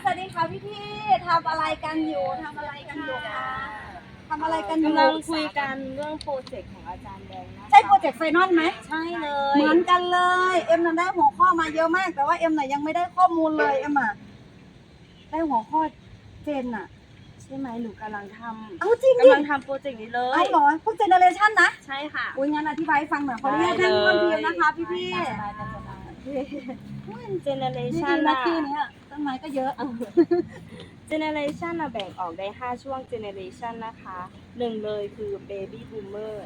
สวัสดีค่ะพี่พี่ๆทำอะไรกันอยู่ทำอะไรกันอยู่คะทำอะไรกันอยู่กำลังคุยกันเรื่องโปรเจกต์ของอาจารย์แดงนะคะใช่โปรเจกต์ไฟนอลไหม ใช่เลยเหมือนกันเลย เอ็มน่ะได้หัวข้อมาเยอะมาก แต่ว่าเอ็มน่ะยังไม่ได้ข้อมูลเลยเอ็มอะได้หัวข้อเจนอะ ใช่ไหมหนูกำลังทำเอาจริงดิกำลังทำโปรเจกต์นี้เลยเอาเหรอพวกเจเนเรชันนะใช่ค่ะ อุ้ยงั้นอธิบายให้ฟังหน่อยขออนุญาตได้นั่งเลยร่วมทีมนะคะ พี่พี่ได้ได้ได้ได้เจเนเรนี่ชันดีนะนะที่เนี้ย ต้นไม้ก็เยอะ เจเนเรชันแบ่งออกได้ 5 ช่วงเจเนเรชันนะคะหนึ่งเลยคือ Baby Boomer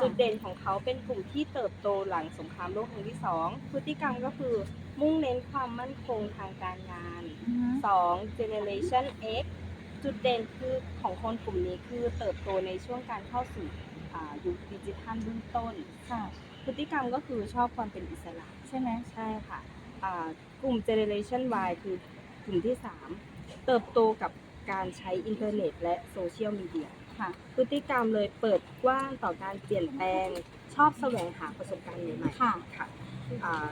จุดเด่นของเขาเป็นกลุ่มที่เติบโตหลังสงครามโลกครั้งที่2พฤติกรรมก็คือมุ่งเน้นความมั่นคงทางการงาน2 Generation X จุดเด่นคือของคนกลุ่มนี้คือเติบโตในช่วงการเข้าสู่อ่ายุคดิจิทัลเบื้องต้นค่ะพฤติกรรมก็คือชอบความเป็นอิสระใช่ไหมใช่ค่ะอ่า กลุ่ม Generation Y คือกลุ่มที่ 3 เติบโตกับการใช้อินเทอร์เน็ต และโซเชียลมีเดียค่ะพฤติกรรมเลยเปิดกว้างต่อการเปลี่ยนแปลง ชอบแสวงหาประสบการณ์ใหม่ๆค่ะค่ะอ่า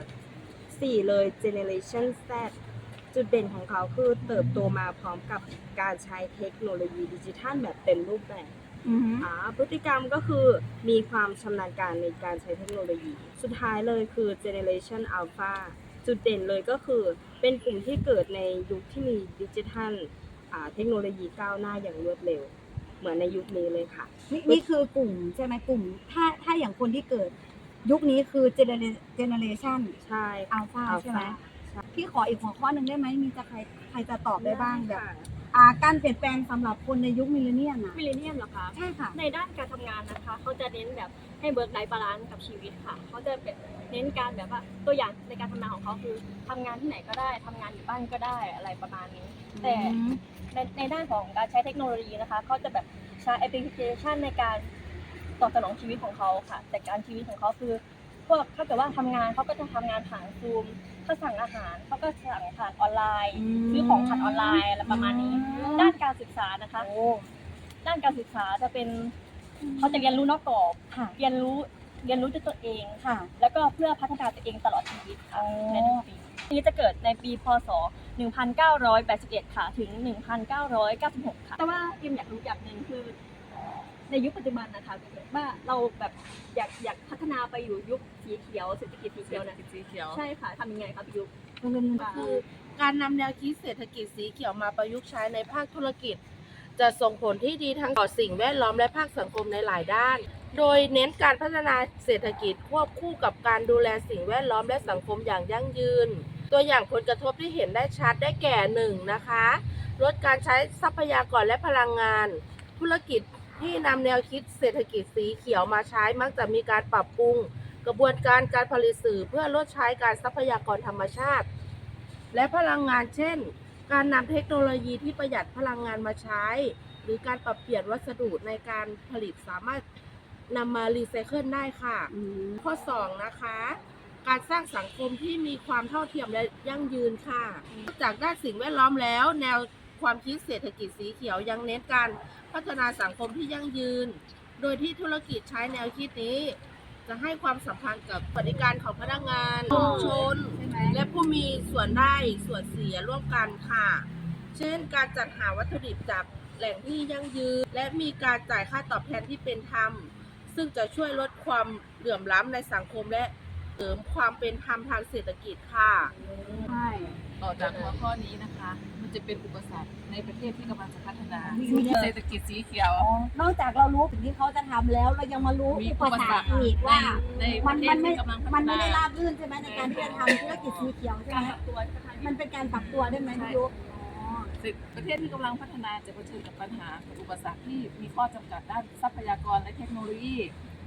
สี่เลย Generation Z จุดเด่นของเขาคือเติบโตมาพร้อมกับการใช้เทคโนโลยีดิจิทัลแบบเต็มรูปแบบอือหืออ่าพฤติกรรมก็คือมีความชำนาญการในการใช้เทคโนโลยี สุดท้ายเลยคือ Generation Alpha จุดเด่นเลยก็คือเป็นกลุ่มที่เกิดในยุคที่มีดิจิทัลอ่าเทคโนโลยีก้าวหน้าอย่างรวดเร็ว เหมือนในยุคนี้เลยค่ะ นี่นี่คือกลุ่มใช่ไหมกลุ่ม ถ้าถ้าอย่างคนที่เกิดยุคนี้คือเจเนเจเนเรชันใช่อัลฟา Alpha ใช่ไหมใช่ พี่ขออีกหัวข้อหนึ่งได้ไหมมีจะใครใครจะตอบได้บ้างแบบค่ะอ่าการเปลี่ยนแปลงสำหรับคนในยุคมิลเลนเนียมนะมิลเลนเนียมเหรอคะ ใช่ค่ะ ในด้านการทำงานนะคะ เขาจะเน้นแบบให้เบิร์กไลฟ์บาลานซ์กับชีวิตค่ะ เขาจะแบบเน้นการแบบว่าตัวอย่างในการทำงานของเขาคือทำงานที่ไหนก็ได้ทำงานอยู่บ้านก็ได้อะไรประมาณนี้ แต่ อืม ในในด้านของการใช้เทคโนโลยีนะคะ เขาจะแบบใช้แอปพลิเคชันในการตอบสนองชีวิตของเขาค่ะ แต่การชีวิตของเขาคือ พวกถ้าเกิดว่าทำงานเขาก็จะทำงานผ่านซูมถ้าสั่งอาหารเขาก็สั่งผ่านออนไลน์อืม ซื้อของผ่านออนไลน์อะไรประมาณนี้อืมด้านการศึกษานะคะโอ้ด้านการศึกษาจะเป็นเขาจะเรียนรู้นอกกรอบค่ะ เรียนรู้เรียนรู้ด้วยตัวเอง ค่ะ แล้วก็เพื่อพัฒนาตัวเองตลอดชีวิตค่ะอ๋อ ในหนึ่งปีนี้จะเกิดในปีพศ 1981 ค่ะ ถึง 1996 ค่ะ แต่ว่าเอ็มอยากรู้อย่างหนึ่งคือ ในยุคปัจจุบันนะคะว่าเราแบบอยากอยากพัฒนาไปอยู่ยุคสีเขียวเศรษฐกิจสีเขียวเนี่ยสีเขียวใช่ค่ะทำยังไงครับพี่ยุคโรงเรียนเงินคืคืออการนำแนวคิดเศรษฐกิจสีเขียวมาประยุกต์ใช้ในภาคธุรกิจ จะส่งผลที่ดีทั้งต่อสิ่งแวดล้อมและภาคสังคมในหลายด้าน โดยเน้นการพัฒนาเศรษฐกิจควบคู่กับการดูแลสิ่งแวดล้อมและสังคมอย่างยั่งยืน ตัวอย่างผลกระทบที่เห็นได้ชัดได้แก่หนึ่งนะคะลดการใช้ทรัพยากรและพลังงาน ธุรกิจ ที่นำแนวคิดเศรษฐกิจสีเขียวมาใช้มักจะมีการปรับปรุง กระบวนการการผลิตสื่อเพื่อลดใช้การทรัพยากรธรรมชาติ และพลังงานเช่น การนำเทคโนโลยีที่ประหยัดพลังงานมาใช้ หรือการปรับเปลี่ยนวัสดุในการผลิตสามารถนำมารีไซเคิลได้ค่ะอืมข้อ 2 นะคะ การสร้างสังคมที่มีความเท่าเทียมและยั่งยืนค่ะนอกจากด้านสิ่งแวดล้อมแล้ว แนวความคิดเศรษฐกิจสีเขียวยังเน้นการ พัฒนาสังคมที่ยั่งยืน โดยที่ธุรกิจใช้แนวคิดนี้ จะให้ความสำคัญกับสวัสดิการของพนักงานชุมชนใช่ไหมและผู้มีส่วนได้ส่วนเสียร่วมกันค่ะ เช่น การจัดหาวัตถุดิบจากแหล่งที่ยั่งยืน และมีการจ่ายค่าตอบแทนที่เป็นธรรม ซึ่งจะช่วยลดความเหลื่อมล้ำในสังคมและเสริมความเป็นธรรมทางเศรษฐกิจค่ะ ใช่ ต่อจากหัวข้อนี้นะคะมัน จะเป็นอุปสรรคในประเทศที่กำลังจะพัฒนามีเยอะเศรษฐกิจสีเขียวอ๋อนอกจากเรารู้สิ่งที่เขาจะทำแล้ว เรายังมารู้มีอุปอุปสสรรรรคคอีกในว่า ในปมันระเทมัศนไม่ที่กำลังพัมันฒไม่นาได้ราบรื่นใช่ไหมในการที่จะทำธุรกิจสีเขียวใช่การไหมปรับตัวก็ทำมันเป็นการปรับตัวได้ไหมพี่ยุกอ๋อ ประเทศที่กำลังพัฒนาจะเผชิญกับปัญหากับอุปสรรคที่มีข้อจำกัดด้านทรัพยากรและเทคโนโลยี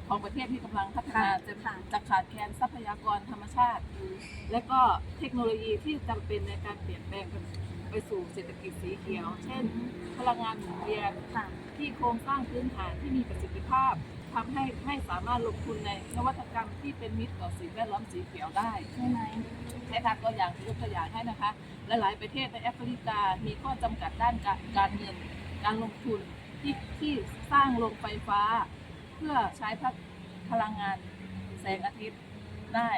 ของประเทศที่กำลังพัฒนาจะจะขาดแคลนทรัพยากรธรรมชาติ และก็เทคโนโลยีที่จำเป็นในการเปลี่ยนแปลง ไปสู่เศรษฐกิจสีเขียว เช่น พลังงานหมุนเวียนที่โครงสร้างพื้นฐานที่มีประสิทธิภาพทำให้ไม่สามารถลงทุนในนวัตกรรมที่เป็นมิตรต่อสิ่งแวดล้อมสีเขียวได้ใช่ไหมใช้ทางตัวอย่างยกตัวอย่างให้นะคะ หลายๆประเทศในแอฟริกามีข้อจำกัดด้านการการเงินการลงทุนที่ที่สร้างโรงไฟฟ้า เพื่อใช้พลังงานแสงอาทิตย์ได้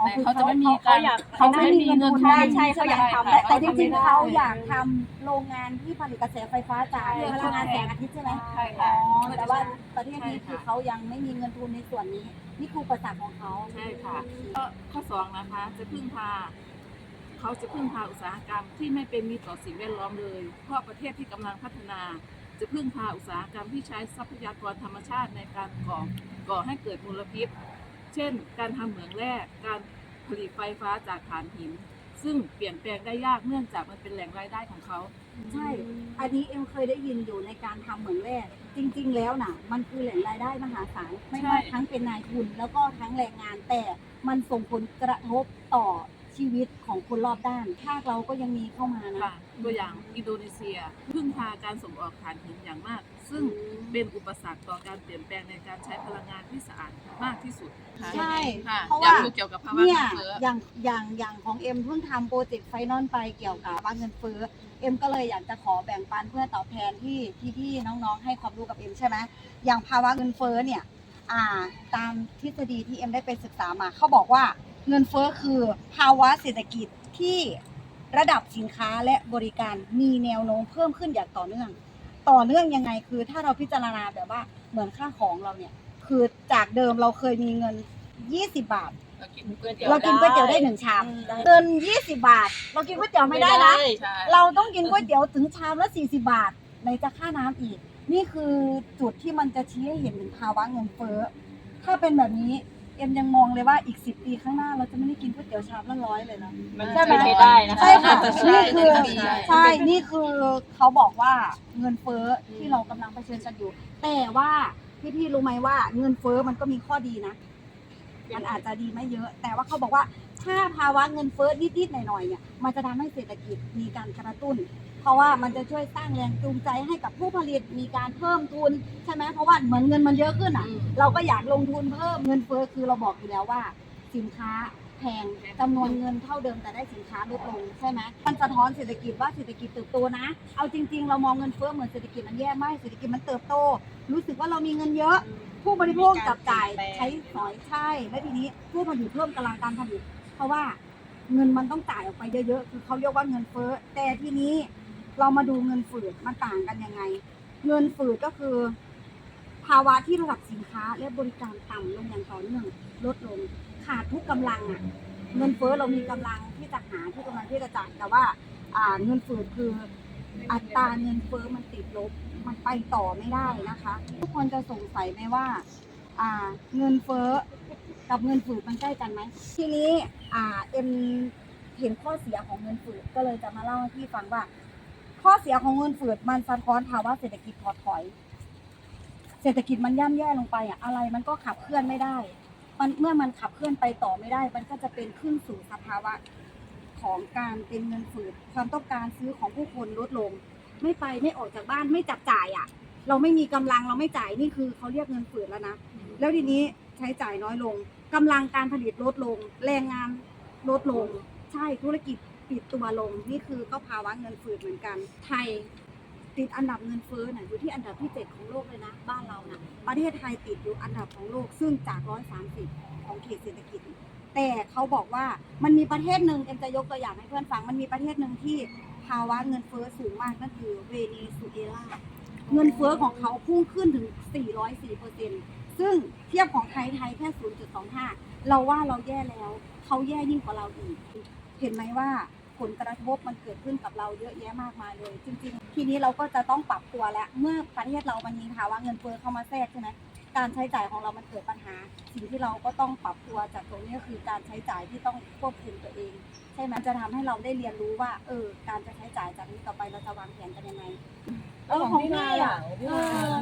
อ๋อแต่คือเขาจะไม่มีเขาการอยากเขาจะไม่มีเงินทุนได้ใช่เขาอยากทำแต่แต่จทำริไม่งๆได้เขาอยากทำโรงงานที่ผลิตกระแสไฟฟ้าจากใช่พลังงานแสงอาทิตย์ใช่ไหมใช่อ๋ค่ะ อแต่ว่าประเทศนี้ใช่ค่ะคือเขายังไม่มีเงินทุนในส่วนนี้ นี่คืออุประสรรคของเขาใช่ค่ะ ก็ข้อสองนะคะ จะพึ่งพา เขาจะพึ่งพาอุตสาหกรรมที่ไม่เป็นมิตรต่อสิ่งแวดล้อมเลย เพราะประเทศที่กำลังพัฒนา จะพึ่งพาอุตสาหกรรมที่ใช้ทรัพยากรธรรมชาติในการก่อก่อให้เกิดมลพิษ เช่น การทำเหมืองแร่การผลิตไฟฟ้าจากถ่านหิน ซึ่งเปลี่ยนแปลงได้ยากเนื่องจากมันเป็นแหล่งรายได้ของเขา ใช่ อันนี้เอ็มเคยได้ยินอยู่ในการทำเหมืองแร่จริง ๆ แล้วน่ะ มันคือแหล่งรายได้มหาศาลไม่ว่าใช่ ทั้งเป็นนายทุนแล้วก็ทั้งแรงงานแต่มันส่งผลกระทบต่อชีวิตของคนรอบด้านภาคเราก็ยังมีเข้ามานะ ค่ะตัวอย่างอินโดนีเซีย พึ่งพาการส่งออกถ่านหินอย่างมาก ซึ่งเป็นอุปสรรคต่อการเปลี่ยนแปลงในการใช้พลังงานที่สะอาดมากที่สุดค่ะใช่ค่ะเพราะอยากว่ารู้เกี่ยวกับภาวะเนี่ยเงินเฟ้อ อย่างอย่างอย่างของเอ็มเพิ่งทำโปรเจกต์ไฟนอลไปเกี่ยวกับว่าเงินเฟ้อเอ็มก็เลยอยากจะขอแบ่งปันเพื่อตอบแทนที่ที่ที่น้องๆ ให้ความรู้กับเอ็มใช่ไหมอย่างภาวะเงินเฟ้อเนี่ยอ่าตามทฤษฎีที่เอ็มได้ไปศึกษามาเขาบอกว่าเงินเฟ้อคือภาวะเศรษฐกิจที่ระดับสินค้าและบริการมีแนวโน้มเพิ่มขึ้นอย่างต่อเนื่อง ต่อเนื่องยังไง คือถ้าเราพิจารณาแบบว่าเหมือนค่าของเราเนี่ย คือจากเดิมเราเคยมีเงิน 20 บาท เรากินก๋วยเตี๋ยวเรากินก๋วยเตี๋ยวได้หนึ่งชามเกิน 20 บาท เรากินก๋วยเตี๋ยวไม่ได้นะใช่เราต้องกินก๋วยเตี๋ยวถึงชามละ 40 บาทในจะค่าน้ำอีก นี่คือจุดที่มันจะชี้ให้เห็นถึงภาวะเงินเฟ้อถ้าเป็นแบบนี้ เอ็มยังมองเลยว่าอีก10ปีข้างหน้าเราจะไม่ได้กินก๋วยเตี๋ยวชามละร้อยเลยนะมันใช่ไหมเป็นไปได้นะคะใช่ค่ะใช่นี่คือใช่ใช่นี่คือเขาบอกว่าเงินเฟ้อที่เรากำลังเผชิญกันอยู่ แต่ว่าพี่ๆรู้ไหมว่าเงินเฟ้อมันก็มีข้อดีนะ มันอาจจะดีไม่เยอะ แต่ว่าเขาบอกว่าถ้าภาวะเงินเฟ้อนิดๆหน่อยๆเนี่ยมันจะทำให้เศรษฐกิจมีการกระตุ้น เพราะว่ามันจะช่วยสร้างแรงจูงใจให้กับผู้ผลิตมีการเพิ่มทุนใช่ไหมเพราะว่าเหมือนเงินมันเยอะขึ้นอะอืมเราก็อยากลงทุนเพิ่มเงินเฟ้อคือเราบอกอยู่แล้วว่า สินค้าแพงจำนวนเงินเท่าเดิมแต่ได้สินค้าลดลงใช่ไหมมันสะท้อนเศรษฐกิจว่าเศรษฐกิจเติบโตนะ เอาจริง ๆ เรามองเงินเฟ้อเหมือนเศรษฐกิจมันแย่ไม่เศรษฐกิจมันเติบโต รู้สึกว่าเรามีเงินเยอะ ผู้บริโภคจับจ่ายใช้สอยใช่และทีนี้ผู้ผลิตเพิ่มกำลังการผลิต เพราะว่าเงินมันต้องจ่ายออกไปเยอะๆคือเขาเรียกว่าเงินเฟ้อแต่ทีนี้ เรามาดูเงินฝืดมันต่างกันยังไง เงินฝืดก็คือ ภาวะที่ระดับสินค้าและบริการต่ำลงอย่างต่อเนื่องลดลงขาดทุกกำลังอะ เงินเฟ้อเรามีกำลังที่จะหาทุกกำลังที่จะจ่ายแต่ว่าอ่าเงินฝืดคืออัตราเงินเฟ้อมันติดลบมันไปต่อไม่ได้นะคะ ทุกคนจะสงสัยไหมว่าอ่าเงินเฟ้อกับเงินฝืดมันใกล้กันไหมทีนี้อ่าเอ็มเห็นข้อเสียของเงินฝืดก็เลยจะมาเล่าให้พี่ฟังว่า ข้อเสียของเงินฝืดมันสะท้อนภาวะเศรษฐกิจถดถอย เศรษฐกิจมันย่ำแย่ลงไปอะอะไรมันก็ขับเคลื่อนไม่ได้ มันเมื่อมันขับเคลื่อนไปต่อไม่ได้ มันก็จะเป็นขึ้นสู่สภาวะของการเป็นเงินฝืดความต้องการซื้อของผู้คนลดลง ไม่ไปไม่ออกจากบ้านไม่จับจ่ายอะ เราไม่มีกำลังเราไม่จ่ายนี่คือเขาเรียกเงินฝืดแล้วนะแล้วทีนี้ใช้จ่ายน้อยลงกำลังการผลิตลดลง แรงงานลดลง ใช่ธุรกิจ ปิดตัวลงนี่คือก็ภาวะเงินฝืดเหมือนกัน ไทยติดอันดับเงินเฟ้อน่ะอยู่ที่อันดับที่เจ็ดของโลกเลยนะบ้านเรานะประเทศไทยติดอยู่อันดับของโลกซึ่งจากร้อยสามสิบของเขตเศรษฐกิจ แต่เขาบอกว่ามันมีประเทศหนึ่งเอ็มจะยกตัวอย่างให้เพื่อนฟัง มันมีประเทศหนึ่งที่ภาวะเงินเฟ้อสูงมากนั่นคือเวเนซุเอลาเงินเฟ้อของเขาพุ่งขึ้นถึง 404เปอร์เซ็นซึ่งเทียบของไทยไทยแค่ 0.25 เราว่าเราแย่แล้ว เขาแย่ยิ่งกว่าเราอีก เห็นไหมว่า ผลกระทบมันเกิดขึ้นกับเราเยอะแยะมากมายเลย จริง ๆ ทีนี้เราก็จะต้องปรับตัวแล้ว เมื่อประเทศเรามันมีภาวะเงินเฟ้อเข้ามาแทรกใช่ไหมการใช้จ่ายของเรามันเกิดปัญหา สิ่งที่เราก็ต้องปรับตัวจากตรงนี้ก็คือการใช้จ่ายที่ต้องควบคุมตัวเอง ใช่ไหมมันจะทำให้เราได้เรียนรู้ว่า เออ การจะใช้จ่ายจากนี้ต่อไปเราจะวางแผนกันยังไงแล้วของพี่อะพี่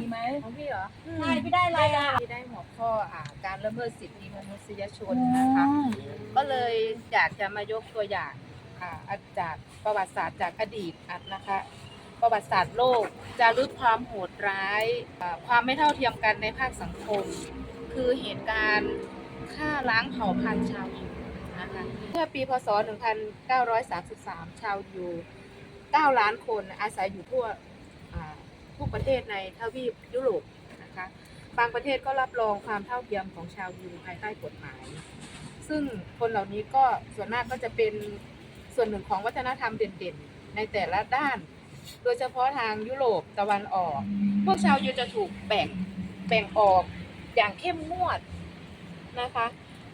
มีไหมของพี่เหรอใช่ไม่ได้อะไรอะที่ได้หัวข้ออ่าการละเมิดสิทธิมนุษยชนนะคะ ก็เลยอยากจะมายกตัวอย่าง อาจากประวัติศาสตร์จากอดีตอะนะคะ ประวัติศาสตร์โลกจะลึกความโหดร้าย ความไม่เท่าเทียมกันในภาคสังคม คือเหตุการณ์ฆ่าล้างเผ่าพันธุ์ชาวยิวนะคะเมื่อปีพศ 1933 ชาวยิว9ล้านคนอาศัยอยู่ทั่วทุกประเทศในทวีปยุโรปนะคะบางประเทศก็รับรองความเท่าเทียมของชาวยิวภายใต้กฎหมาย ซึ่งคนเหล่านี้ก็ส่วนมากก็จะเป็น ส่วนหนึ่งของวัฒนธรรมเด่นๆ ในแต่ละด้าน โดยเฉพาะทางยุโรปตะวันออก พวกชาวยูจะถูกแบ่งแบ่งออกอย่างเข้มงวดนะคะ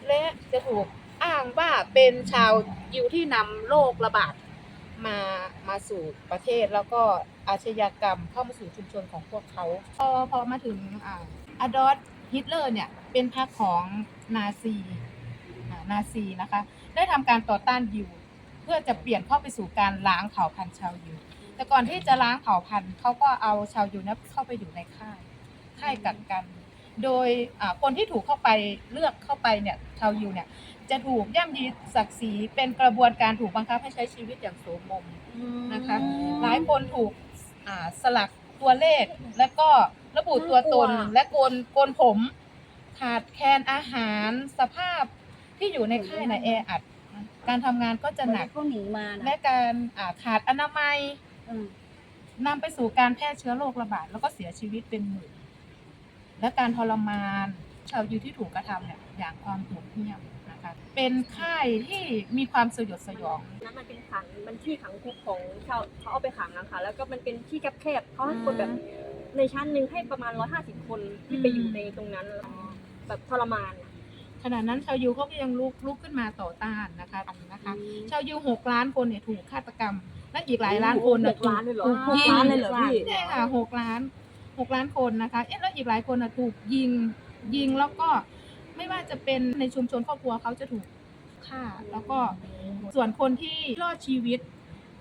และจะถูกอ้างว่าเป็นชาวยิวที่นำโรคระบาดมามาสู่ประเทศแล้วก็อาชญากรรมเข้ามาสู่ชุมชนของพวกเขาพอพอมาถึงอดอล์ฮิตเลอร์เนี่ยเป็นพรรคของนาซีอ่านาซีนะคะ ได้ทำการต่อต้านยิว เพื่อจะเปลี่ยนเข้าไปสู่การล้างเผ่าพันธุ์ชาวยิวแต่ก่อนที่จะล้างเผ่าพันธุ์เขาก็เอาชาวยิวเนยเข้าไปอยู่ในค่ายค่ายกักกัน โดยอ่าคนที่ถูกเข้าไปเลือกเข้าไปเนี่ยชาวยิวเนี่ยจะถูกย่ำยีศักดิ์ศรีเป็นกระบวนการถูกบังคับให้ใช้ชีวิตอย่างโสมมนะคะหลายคนถูกอ่าสลักตัวเลขและก็ระบุตัวตนน่ากลัวและโกนโกนผม ขาดแคลนอาหารสภาพที่อยู่ในค่ายในะแออัด การทำงานก็จะหนักเขาหนีมานะและการอ่าขาดอนามัยอืมนำไปสู่การแพร่เชื้อโรคระบาดแล้วก็เสียชีวิตเป็นหมื่นและการทรมานชาวยิวที่ถูกกระทำเนี่ยอย่างความโหดเหี้ยมนะคะเป็นค่ายที่มีความสยดสยอง นั้นมันเป็นขังมันที่ขังคุกของชาวเขาเอาไปขังนะคะแล้วก็มันเป็นที่แคบๆเขาให้คนแบบในชั้นหนึ่งให้ประมาณ 150 คนที่ไปอยู่ในตรงนั้นแบบทรมานอะ ขณะนั้นชาวยิวเขาก็ยังลุกลุกขึ้นมาต่อต้านนะคะนะคะ ชาวยิวหกล้านคนเนี่ยถูกฆาตกรรมและอีกหลายล้านคนหน่ะกล้านเลยเหรอถูกหกยิงล้านเลยเหรอพี่ ใช่ค่ะหกล้านหกล้านคนนะคะเอ๊ะแล้วอีกหลายคนน่ะถูกยิงยิงแล้วก็ไม่ว่าจะเป็นในชุมชนครอบครัวเขาจะถูกฆ่าแล้วก็ส่วนคนที่รอดชีวิต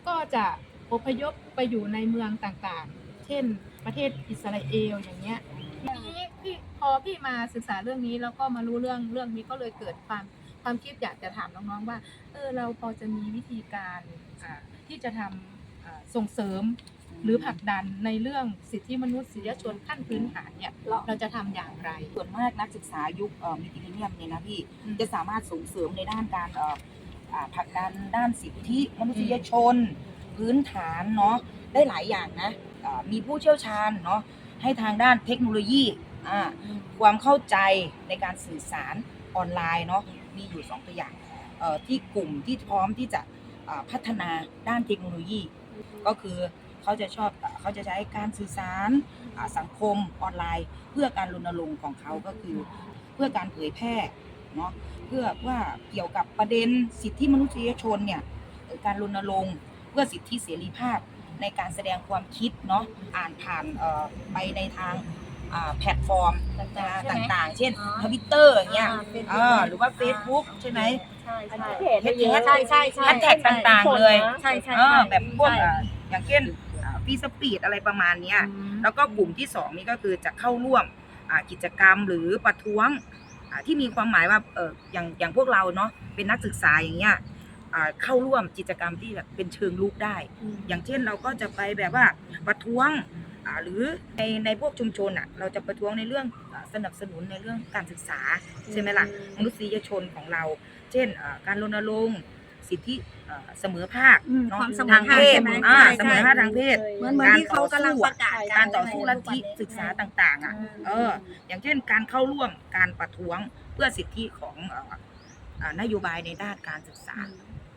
ก็จะอพยพไปอยู่ในเมืองต่างๆ เช่นประเทศอิสราเอลอย่างเงี้ยทีนี้พี่พ อพี่มาศึกษาเรื่องนี้แล้วก็มารู้เรื่องเรื่องนี้ก็เลยเกิดความความคิดอยากจะถามน้องๆว่า เออเราพอจะมีวิธีการอ่าที่จะทำอ่าส่งเสริมหรือผลักดันในเรื่องสิทธิมนุษยชนขั้นพื้นฐานเนี่ยเราจะทำอย่างไร ส่วนมากนักศึกษายุคมิติเนียมเนี่ยนะพี่อืมจะสามารถส่งเสริมในด้านการเอ่ออ่าผลักดันด้านสิทธิมนุษยชน พื้นฐานเนาะได้หลายอย่างนะอ่ามีผู้เชี่ยวชาญเนาะให้ทางด้านเทคโนโลยีอ่า ความเข้าใจในการสื่อสารออนไลน์เนาะมีอยู่สองตัวอย่างที่กลุ่มที่พร้อมที่จะพัฒนาด้านเทคโนโลยี ก็คือเขาจะชอบเขาจะใช้การสื่อสารสังคมออนไลน์ เพื่อการรณรงค์ของเขาก็คือเพื่อการเผยแพร่เนาะเพื่อว่าเกี่ยวกับประเด็นสิทธิมนุษยชนเนี่ยการรณรงค์เพื่อสิทธิเสรีภาพในการแสดงความคิดเนาะอ่านผ่านไปในทาง แพลตฟอร์มต่างๆเช่นทวิตเตอร์อย่างเงี้ยอ่าหรือว่า Facebook ใช่ไหม ใช่ใช่เฮ็ดใช่ใช่ใช่แฮชแท็กต่างๆเลย ใช่ใช่เออใช่แบบพวกใช่เอ่ออย่างเช่นฟีสปีดอะไรประมาณเนี้ยแล้วก็กลุ่มที่สองนี่ก็คือจะเข้าร่วมอ่ากิจกรรมหรือประท้วงอ่าที่มีความหมายว่าเอออย่างอย่างพวกเราเนาะเป็นนักศึกษาอย่างเงี้ยอ่าเข้าร่วมกิจกรรมที่แบบเป็นเชิงลุกได้อย่างเช่นเราก็จะไปแบบว่าประท้วงอ่า หรือในในพวกชุมชนอะเราจะประท้วงในเรื่องอ่าสนับสนุนในเรื่องการศึกษาใช่ไหมล่ะมนุษยชนของเรา เช่นอ่าการรณรงค์สิทธิอ่าเสมอภาคอืมเนาะความเสมอทางเพศภาคใช่ไหมอ่าใช่เสมอภาคทางเพศเหมือนเหมือนที่เขากำลังประกาศนการต่อสู้ลัทธิใช่ไหมศึกษาต่างๆอะเอออย่างเช่นการเข้าร่วมการประท้วงเพื่อสิทธิของเอ่ออ่านโยบายในด้านการศึกษา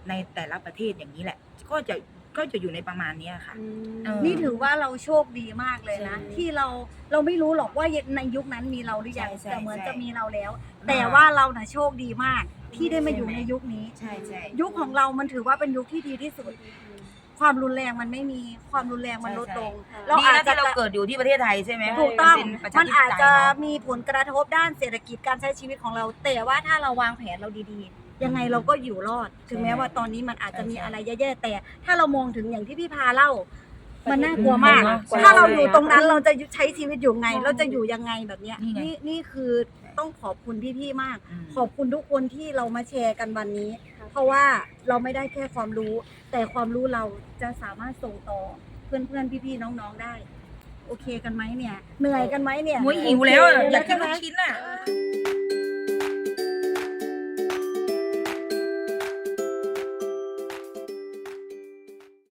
ในแต่ละประเทศอย่างนี้แหละ ก็จะ ก็จะอยู่ในประมาณเนี้ยค่ะ เออ นี่ถือว่าเราโชคดีมากเลยนะ ใช่ที่เราเราไม่รู้หรอกว่าในยุคนั้นมีเราหรือยังใช่ใช่แต่เหมือนใช่จะมีเราแล้ว แต่ว่าเราน่ะโชคดีมากที่ได้มาอยู่ใช่ไหม ในยุคนี้ ใช่ใช่ ยุคของเรามันถือว่าเป็นยุคที่ดีที่สุด ความรุนแรงมันไม่มีความรุนแรงมันลดลงเราดีอาจนะจะที่เราเกิดอยู่ที่ประเทศไทยใช่ไหมถูกต้อง เป็นประชมันธิปอาจไตยจะเนาะมีผลกระทบด้านเศรษฐกิจการใช้ชีวิตของเรา แต่ว่าถ้าเราวางแผนเราดีๆ ยังไงเราก็อยู่รอด ถึงแม้ว่าตอนนี้มันอาจจะมีอะไรแย่ๆแต่ ถ้าเรามองถึงอย่างที่พี่พาเล่า มันน่ากลัวมากใช่ถ้าเราอยู่ตรงนั้นเราจะใช้ชีวิตอยู่ไง เราจะอยู่ยังไงแบบเนี้ยนี่ไงนี่นี่คือต้องขอบคุณพี่ๆมากอืมขอบคุณทุกคนที่เรามาแชร์กันวันนี้ เพราะว่าเราไม่ได้แค่ความรู้ แต่ความรู้เราจะสามารถส่งต่อเพื่อนๆพี่ๆน้องๆได้ โอเคกันไหมเนี่ย เหนื่อยกันไหมเนี่ยโอ้ยหิวแล้วอะอยากกินใช่ไหลูมกชิ้นอะ